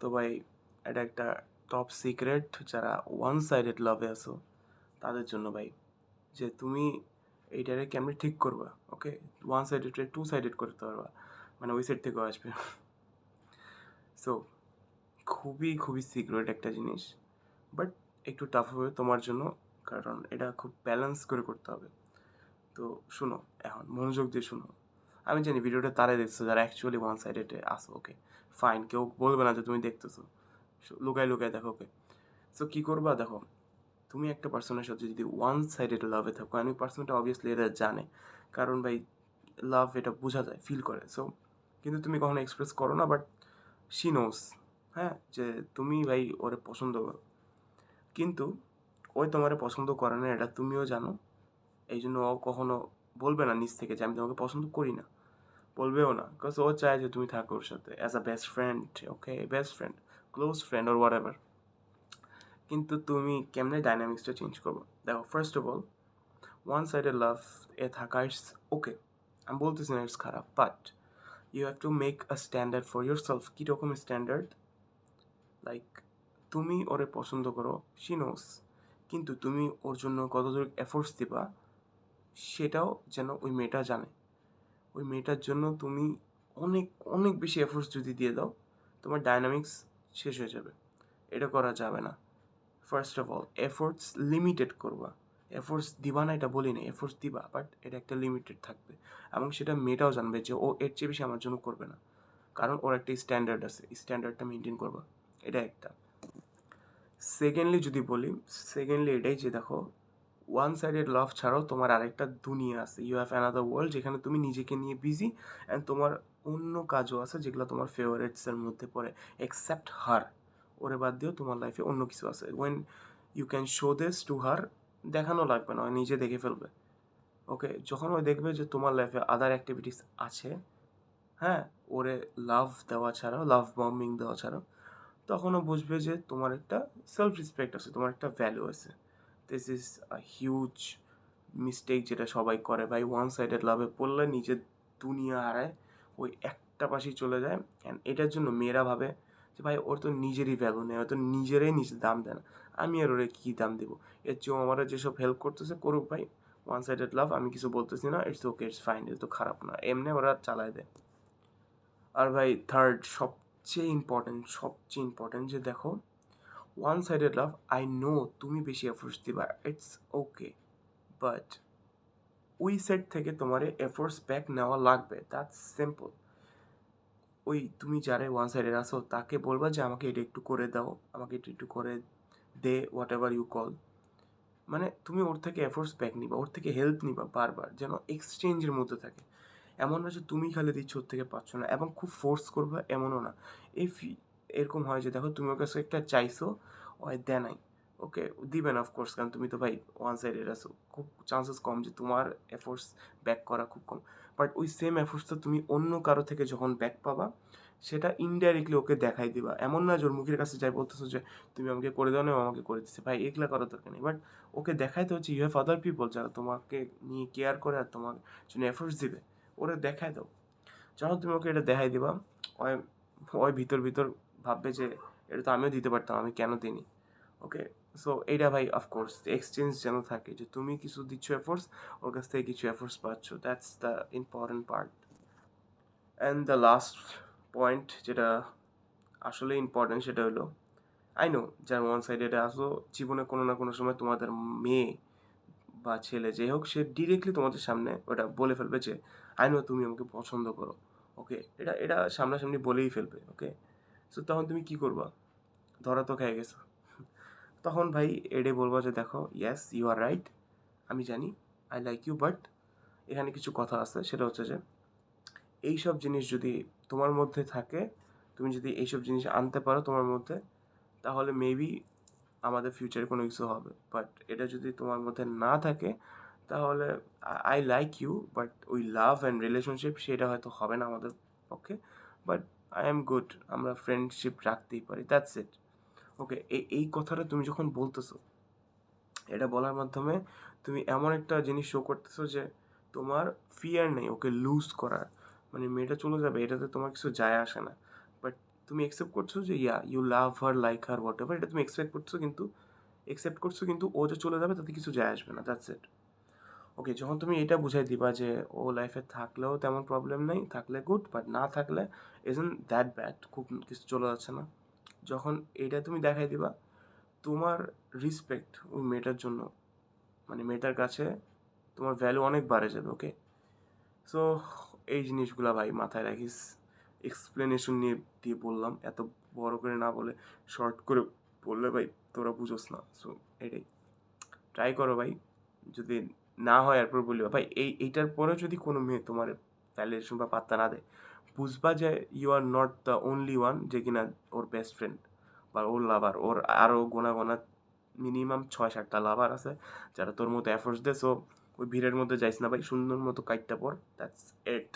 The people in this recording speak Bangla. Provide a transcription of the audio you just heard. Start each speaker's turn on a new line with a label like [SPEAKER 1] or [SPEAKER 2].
[SPEAKER 1] তো ভাই, এটা একটা টপ সিক্রেট যারা ওয়ান সাইডেড লাভে আছো, তাদের জন্য ভাই, যে তুমি এইটারে কেমনি ঠিক করবা okay one sided two sided করতে পারবা মানে ওই সাইড থেকেও আসবে। সো খুবই খুবই সিক্রেট একটা জিনিস বাট একটু টাফ হবে তোমার জন্য, কারণ এটা খুব ব্যালেন্স করে করতে হবে। তো শুনো, এখন মনোযোগ দিয়ে শুনো আমি জানি ভিডিওটা তারাই দেখছ যারা অ্যাকচুয়ালি ওয়ান সাইডেডে আসো ওকে ফাইন কেউ বলবে না যে তুমি দেখতেছো। লুকায় লুকায় দেখো ওকে সো কী করবা? দেখো, তুমি একটা পার্সনের সাথে যদি ওয়ান সাইডেড লাভে থাকো আমি পার্সনটা অবভিয়াসলি এটা জানে। কারণ ভাই লাভ এটা বোঝা যায় ফিল করে। সো কিন্তু তুমি কখনো এক্সপ্রেস করো না বাট শি নোস হ্যাঁ? যে তুমি ভাই, ওরে পছন্দ করো। কিন্তু ওই তোমারে পছন্দ করে না, এটা তুমিও জানো। এই জন্য ও কখনো বলবে না নিজ থেকে যে আমি তোমাকে পছন্দ করি না। বলবেও না বিকজ ও চায় যে তুমি থাকো ওর সাথে as a best friend okay best friend close friend or what কিন্তু তুমি কেমনে ডাইনামিক্সটা চেঞ্জ করব? দেখো first of all one sided love এ থাকা ইটস ওকে আমি বলতেছি না ইটস খারাপ but you have to make a standard for yourself কীরকম স্ট্যান্ডার্ড লাইক তুমি ওরে পছন্দ করো শি নোস কিন্তু তুমি ওর জন্য কতদূর এফোর্টস দিবা, সেটাও যেন ওই মেয়েটা জানে। ওই মেয়েটার জন্য তুমি অনেক অনেক বেশি এফোর্টস যদি দিয়ে দাও, তোমার ডায়নামিক্স শেষ হয়ে যাবে। এটা করা যাবে না। First of all efforts limited করবা। এফোর্টস দিবা না, এটা বলি না এফোর্টস দিবা বাট এটা একটা লিমিটেড থাকবে। এবং সেটা মেয়েটাও জানবে যে ও এর চেয়ে বেশি আমার জন্য করবে না। কারণ ওর একটা স্ট্যান্ডার্ড আছে স্ট্যান্ডার্ডটা মেনটেন করবা। এটা একটা। সেকেন্ডলি যদি বলি সেকেন্ডলি এটাই যে দেখো ওয়ান সাইডেড লাভ ছাড়াও তোমার আরেকটা দুনিয়া আছে। ইউ হ্যাভ অ্যানাদার ওয়ার্ল্ড যেখানে তুমি নিজেকে নিয়ে বিজি অ্যান্ড তোমার অন্য কাজও আছে যেগুলো তোমার ফেভারিটসের মধ্যে পড়ে এক্সেপ্ট হার ওরে বাদ দিয়েও তোমার লাইফে অন্য কিছু আছে। When you can show this to her দেখানো লাগবে না নিজে দেখে ফেলবে। ওকে যখন ওই দেখবে যে তোমার লাইফে আদার অ্যাক্টিভিটিস আছে হ্যাঁ? ওরে লাভ দেওয়া ছাড়াও লাভ বম্বিং দেওয়া ছাড়াও, তখনও বুঝবে যে তোমার একটা সেলফ রেসপেক্ট আছে, তোমার একটা ভ্যালু আছে। This is a huge mistake যেটা সবাই করে। ভাই ওয়ান সাইডেড লাভে পড়লে নিজের দুনিয়া হারায়, ওই একটা পাশেই চলে যায়। অ্যান্ড এটার জন্য মেয়েরা ভাবে যে, ভাই, ওর তো নিজেরই ভ্যালু নেই ওর তো নিজেরাই নিজের দাম দেয় না। আমি আর ওরে কী দাম দেবো? এর চেয়েও আমার যেসব হেল্প করতেছে, করুক ভাই। ওয়ান সাইডেড লাভ আমি কিছু বলতেছি না ইটস ওকে ইটস ফাইন এটা তো খারাপ না। এমনি ওরা চালায় দেয়। আর ভাই থার্ড সবচেয়ে ইম্পর্টেন্ট সবচেয়ে ইম্পর্টেন্ট যে দেখো one sided love I know তুমি বেশি এফোর্টস দিবা ইটস ওকে বাট ওই সাইড থেকে তোমার এফোর্টস ব্যাক নেওয়া লাগবে দ্যাটস সিম্পল ওই তুমি যারা ওয়ান সাইডের আসো তাকে বলবা যে আমাকে এটা একটু করে দাও, আমাকে এটা একটু করে দে হোয়াট এভার ইউ কল মানে তুমি ওর থেকে এফোর্টস ব্যাক নিবা, ওর থেকে হেল্প নিবা বারবার, যেন এক্সচেঞ্জের মধ্যে থাকে। এমন না যে তুমি খালি দিচ্ছ, ওর থেকে পাচ্ছ না, এবং খুব ফোর্স করবা, এমনও না। এই এরকম হয় যে, দেখো, তুমি ওর কাছে একটা চাইছো ও দেয় নাই। ওকে দিবেন অফকোর্স কারণ তুমি তো ভাই ওয়ান সাইডের আছো। খুব চান্সেস কম যে, তোমার এফোর্টস ব্যাক করা খুব কম। বাট ওই সেম এফোর্টসটা তুমি অন্য কারও থেকে যখন ব্যাক পাবা, সেটা ইনডাইরেক্টলি ওকে দেখাই দিবা। এমন না জোর মুখের কাছে যাই বলতেছো যে, তুমি আমাকে করে দাও না আমাকে করে দিচ্ছে ভাই এগুলা করার দরকার নেই। বাট ওকে দেখাইতে হচ্ছে ইউ হ্যাভ আদার পিপল যারা তোমাকে নিয়ে কেয়ার করে আর তোমার জন্য এফোর্টস দিবে। ওরা দেখাই দাও। যখন তুমি ওকে এটা দেখাই দিবা, ওই ওই ভিতর ভিতর ভাববে যে এটা তো আমিও দিতে পারতাম, আমি কেন দিইনি? ওকে সো এইটা ভাই অফকোর্স এক্সচেঞ্জ যেন থাকে যে তুমি কিছু দিচ্ছ এফোর্টস ওর কাছ থেকে কিছু এফোর্টস পাচ্ছ। That's the important part and the last point যেটা আসলে ইম্পর্টেন্ট সেটা হলো আই নো যার ওয়ান সাইড এটা আসো জীবনে কোনো না কোনো সময় তোমাদের মেয়ে বা ছেলে যে হোক, সে ডিরেক্টলি তোমাদের সামনে ওটা বলে ফেলবে যে আই নো তুমি আমাকে পছন্দ করো। ওকে এটা এটা সামনাসামনি বলেই ফেলবে। ওকে সো তখন তুমি কি করবা? ধরা তো খেয়ে গেছো। তখন ভাই এডে বলব যে, দেখো ইয়েস ইউ আর রাইট আমি জানি আই লাইক ইউ বাট এখানে কিছু কথা আছে, সেটা হচ্ছে যে, এইসব জিনিস যদি তোমার মধ্যে থাকে, তুমি যদি এইসব জিনিস আনতে পারো তোমার মধ্যে, তাহলে মেবি আমাদের ফিউচারে কোনো কিছু হবে। বাট এটা যদি তোমার মধ্যে না থাকে, তাহলে আই লাইক ইউ বাট ওই লাভ অ্যান্ড রিলেশনশিপ সেটা হয়তো হবে না আমাদের পক্ষে। বাট আই এম গুড আমরা ফ্রেন্ডশিপ রাখতেই পারি। দ্যাটস ইট ওকে এই এই কথাটা তুমি যখন বলতেছো, এটা বলার মাধ্যমে তুমি এমন একটা জিনিস শো করতেছো যে তোমার ফিয়ার নেই ওকে লুজ করার। মানে মেয়েটা চলে যাবে, এটাতে তোমার কিছু যায় আসে না। বাট তুমি একসেপ্ট করছ যে yeah you love her like her whatever এটা তুমি এক্সপেক্ট করছ কিন্তু একসেপ্ট করছ কিন্তু ও যে চলে যাবে, তাতে কিছু যায় আসবে না। দ্যাটস ইট ওকে যখন তুমি এটা বুঝাই দিবা যে, ও লাইফে থাকলেও তেমন প্রবলেম নেই, থাকলে গুড বাট না থাকলে ইজন দ্যাট ব্যাড খুব কিছু চলে যাচ্ছে না। যখন এটা তুমি দেখাই দিবা, তোমার রিসপেক্ট ওই মেয়েটার জন্য মানে মেয়েটার কাছে তোমার ভ্যালু অনেক বাড়ে যাবে ওকে সো এই জিনিসগুলা ভাই মাথায় রাখিস। এক্সপ্লেনেশন নিয়ে, দিয়ে বললাম, এত বড় করে না বলে শর্ট করে বললে ভাই তোরা বুঝোস না। সো এটাই। ট্রাই করো ভাই, যদি না হয় এরপর বলিও, ভাই, এই, এইটার পরেও যদি কোনো মেয়ে তোমার ভ্যালিডেশন বা পাত্তা না দেয়, বুঝবা যে you are not the only one যে কিনা ওর বেস্ট ফ্রেন্ড বা ওর লাভার ওর আরও গোনা গোনা মিনিমাম ছয়, সাতটা লাভার আছে যারা তোর মতো অ্যাফোর্স দে সো ওই ভিড়ের মধ্যে যাইস না ভাই, সুন্দর মতো কাইটটা পর দ্যাটস ইট